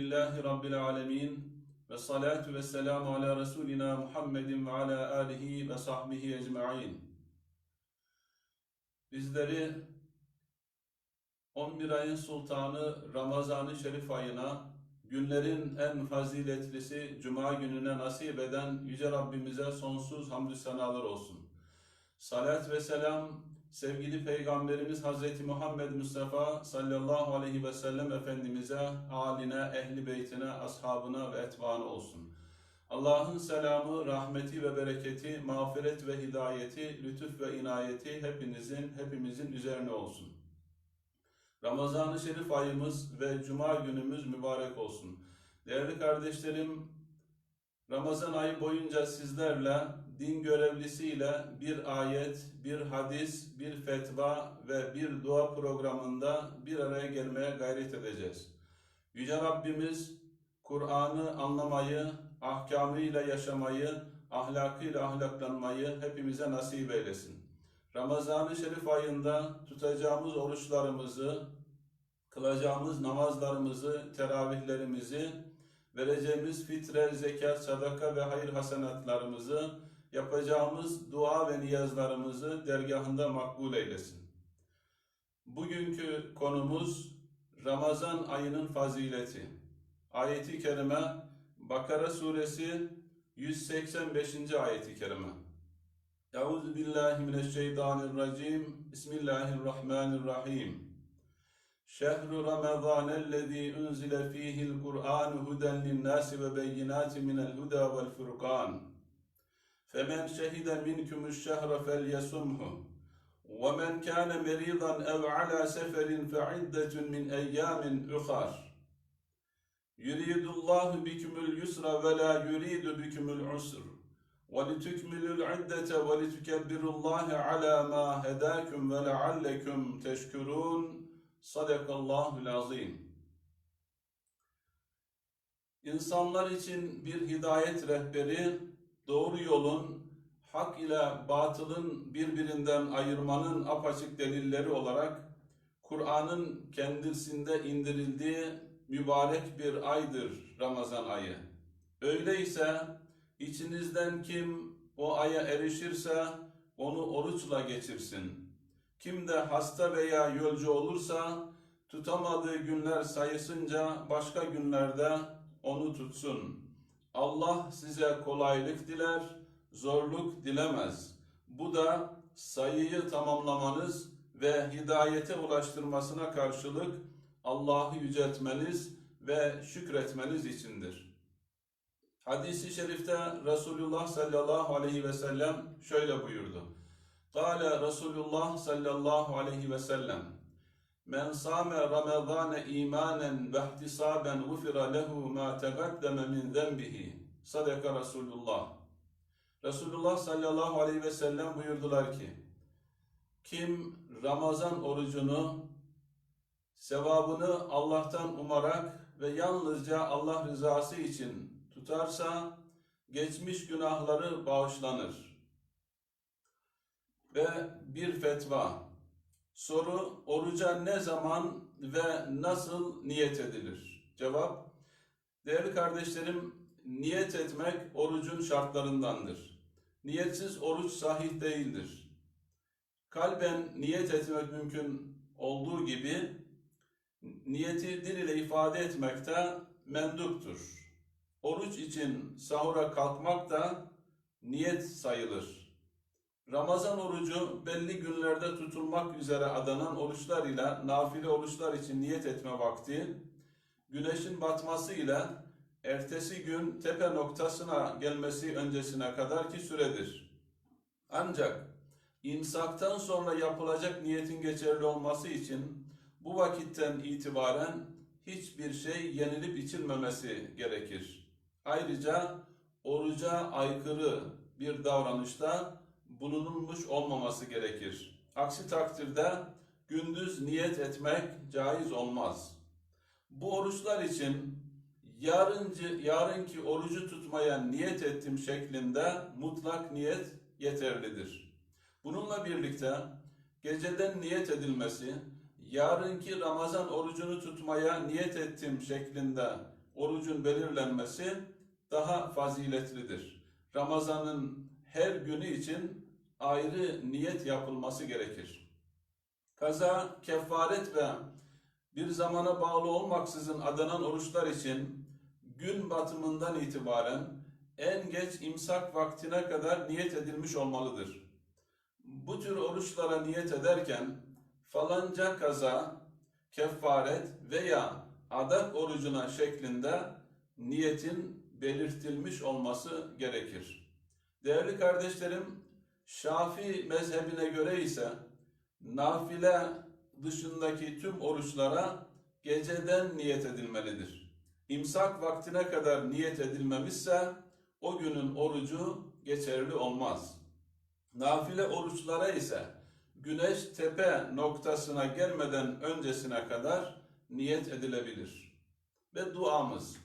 Lillahi Rabbil Alemin ve salatu ve selamu ala Resulina Muhammedin ve ala alihi ve sahbihi ecma'in. Bizleri 11 ayın sultanı Ramazan-ı Şerif ayına, günlerin en faziletlisi Cuma gününe nasip eden Yüce Rabbimize sonsuz hamdü senalar olsun. Salat ve selam sevgili Peygamberimiz Hazreti Muhammed Mustafa sallallahu aleyhi ve sellem Efendimiz'e, aline, ehli beytine, ashabına ve etbaına olsun. Allah'ın selamı, rahmeti ve bereketi, mağfiret ve hidayeti, lütuf ve inayeti hepinizin, hepimizin üzerine olsun. Ramazan-ı Şerif ayımız ve Cuma günümüz mübarek olsun. Değerli kardeşlerim, Ramazan ayı boyunca sizlerle din görevlisiyle bir ayet, bir hadis, bir fetva ve bir dua programında bir araya gelmeye gayret edeceğiz. Yüce Rabbimiz Kur'an'ı anlamayı, ahkamıyla yaşamayı, ahlakıyla ahlaklanmayı hepimize nasip eylesin. Ramazan-ı Şerif ayında tutacağımız oruçlarımızı, kılacağımız namazlarımızı, teravihlerimizi, vereceğimiz fitre, zekat, sadaka ve hayır hasenatlarımızı, yapacağımız dua ve niyazlarımızı dergahında makbul eylesin. Bugünkü konumuz Ramazan ayının fazileti. Ayeti kerime Bakara suresi 185. ayeti kerime. Euzu billahi mineşşeytanirracim. Bismillahirrahmanirrahim. شهر رمضان الذي أنزل فيه القرآن هدى للناس وبينات من الهدى والفرقان. فمن شهد منكم الشهر فليصمه ومن كان مريضا أو على سفر فعدة من أيام أخر. يريد الله بكم اليسر ولا يريد بكم العسر ولتكملوا العدة ولتكبروا الله على ما هداكم ولعلكم تشكرون. Sadakallahul azim. İnsanlar için bir hidayet rehberi, doğru yolun, hak ile batılın birbirinden ayırmanın apaçık delilleri olarak Kur'an'ın kendisinde indirildiği mübarek bir aydır Ramazan ayı. Öyleyse içinizden kim o aya erişirse onu oruçla geçirsin.'' Kim de hasta veya yolcu olursa tutamadığı günler sayısınca başka günlerde onu tutsun. Allah size kolaylık diler, zorluk dilemez. Bu da sayıyı tamamlamanız ve hidayete ulaştırmasına karşılık Allah'ı yüceltmeniz ve şükretmeniz içindir. Hadis-i şerifte Resulullah sallallahu aleyhi ve sellem şöyle buyurdu. Kale Resulullah sallallahu aleyhi ve sellem Men same Ramazane imanen ve ihtisaben gufira lehu ma tegaddeme min zenbihi. Sadaka Resulullah. Resulullah sallallahu aleyhi ve sellem buyurdular ki, kim Ramazan orucunu, sevabını Allah'tan umarak ve yalnızca Allah rızası için tutarsa, geçmiş günahları bağışlanır.'' Ve bir fetva. Soru, oruca ne zaman ve nasıl niyet edilir? Cevap, değerli kardeşlerim, niyet etmek orucun şartlarındandır. Niyetsiz oruç sahih değildir. Kalben niyet etmek mümkün olduğu gibi, niyeti dil ile ifade etmek de menduptur. Oruç için sahura kalkmak da niyet sayılır. Ramazan orucu belli günlerde tutulmak üzere adanan oruçlar ile nafile oruçlar için niyet etme vakti, güneşin batması ile ertesi gün tepe noktasına gelmesi öncesine kadarki süredir. Ancak imsaktan sonra yapılacak niyetin geçerli olması için bu vakitten itibaren hiçbir şey yenilip içilmemesi gerekir. Ayrıca oruca aykırı bir davranışta bulunulmuş olmaması gerekir. Aksi takdirde gündüz niyet etmek caiz olmaz. Bu oruçlar için yarıncı, yarınki orucu tutmaya niyet ettim şeklinde mutlak niyet yeterlidir. Bununla birlikte geceden niyet edilmesi, yarınki Ramazan orucunu tutmaya niyet ettim şeklinde orucun belirlenmesi daha faziletlidir. Ramazanın her günü için ayrı niyet yapılması gerekir. Kaza, kefaret ve bir zamana bağlı olmaksızın adanan oruçlar için gün batımından itibaren en geç imsak vaktine kadar niyet edilmiş olmalıdır. Bu tür oruçlara niyet ederken falanca kaza, kefaret veya adak orucuna şeklinde niyetin belirtilmiş olması gerekir. Değerli kardeşlerim, Şafii mezhebine göre ise nafile dışındaki tüm oruçlara geceden niyet edilmelidir. İmsak vaktine kadar niyet edilmemişse o günün orucu geçerli olmaz. Nafile oruçlara ise güneş tepe noktasına gelmeden öncesine kadar niyet edilebilir. Ve duamız.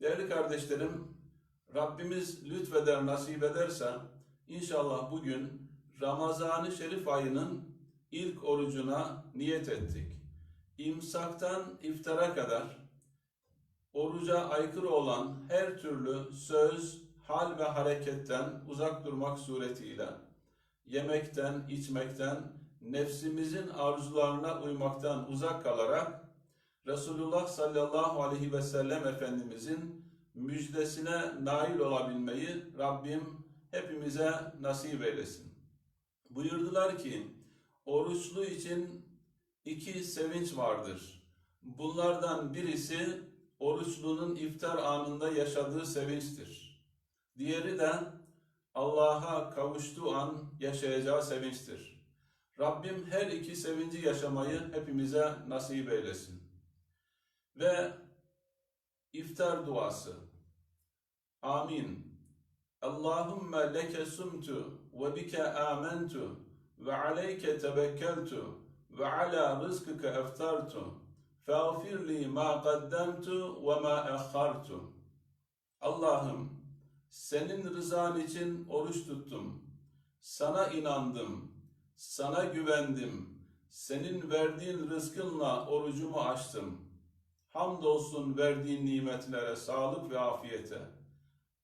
Değerli kardeşlerim, Rabbimiz lütfeder, nasip ederse inşallah bugün Ramazan-ı Şerif ayının ilk orucuna niyet ettik. İmsaktan iftara kadar oruca aykırı olan her türlü söz, hal ve hareketten uzak durmak suretiyle yemekten, içmekten, nefsimizin arzularına uymaktan uzak kalarak Resulullah sallallahu aleyhi ve sellem Efendimizin müjdesine nail olabilmeyi Rabbim hepimize nasip eylesin. Buyurdular ki, oruçlu için iki sevinç vardır. Bunlardan birisi oruçlunun iftar anında yaşadığı sevinçtir. Diğeri de Allah'a kavuştuğu an yaşayacağı sevinçtir. Rabbim her iki sevinci yaşamayı hepimize nasip eylesin. Ve iftar duası. Amin. Allahümme leke sumtu ve bike amentu ve aleyke tebekkeltu ve ala rızkıka eftartu. Fağfir li ma qaddemtu ve ma akhartu. Allah'ım senin rızan için oruç tuttum. Sana inandım. Sana güvendim. Senin verdiğin rızkınla orucumu açtım. Hamdolsun verdiğin nimetlere, sağlık ve afiyete.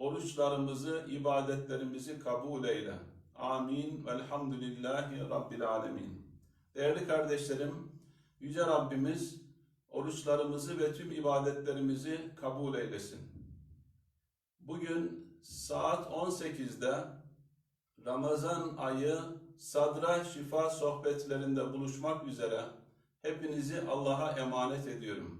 Oruçlarımızı, ibadetlerimizi kabul eyle. Amin. Velhamdülillahi Rabbil Alemin. Değerli kardeşlerim, Yüce Rabbimiz oruçlarımızı ve tüm ibadetlerimizi kabul eylesin. Bugün saat 18'de Ramazan ayı Sadra Şifa sohbetlerinde buluşmak üzere hepinizi Allah'a emanet ediyorum.